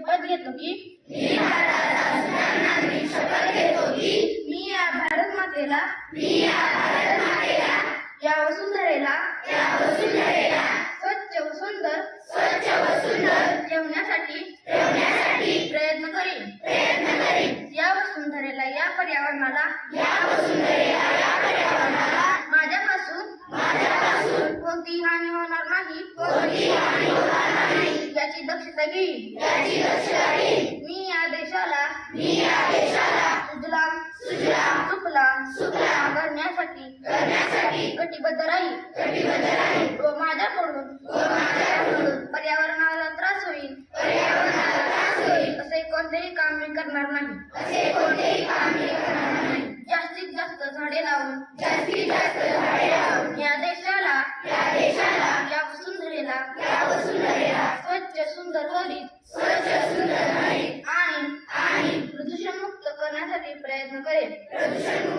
शपथ घेतो की शपथ घेतो की मी या भारत मातेला मी या भारत मातेला या वसुंधरेला या वसुंधरेला स्वच्छ व सुंदर स्वच्छ व सुंदर ठेवण्यासाठी ठेवण्यासाठी प्रयत्न करीन प्रयत्न करीन या वसुंधरेला या पर्यावरणाला या वसुंधरेला या पर्यावरणाला माझ्यापासून माझ्यापासून कोणती हानी होणार नाही कोणती याची दक्षता घेईल याची दक्षता घेईल मी या देशाला मी या देशाला सुजलाम सुजलाम सुफलाम सुफलाम करण्यासाठी करण्यासाठी कटिबद्ध राहील कटिबद्ध राहील व माझ्याकडून व माझ्याकडून पर्यावरणाला त्रास होईल पर्यावरणाला त्रास होईल असे कोणतेही काम मी करणार नाही असे कोणतेही काम मी करणार नाही जास्तीत जास्त झाडे लावून जास्तीत जास्त झाडे लावून या देशाला या देशाला या वसुंधरेला या वसुंधरेला પ્રયત્ન કરે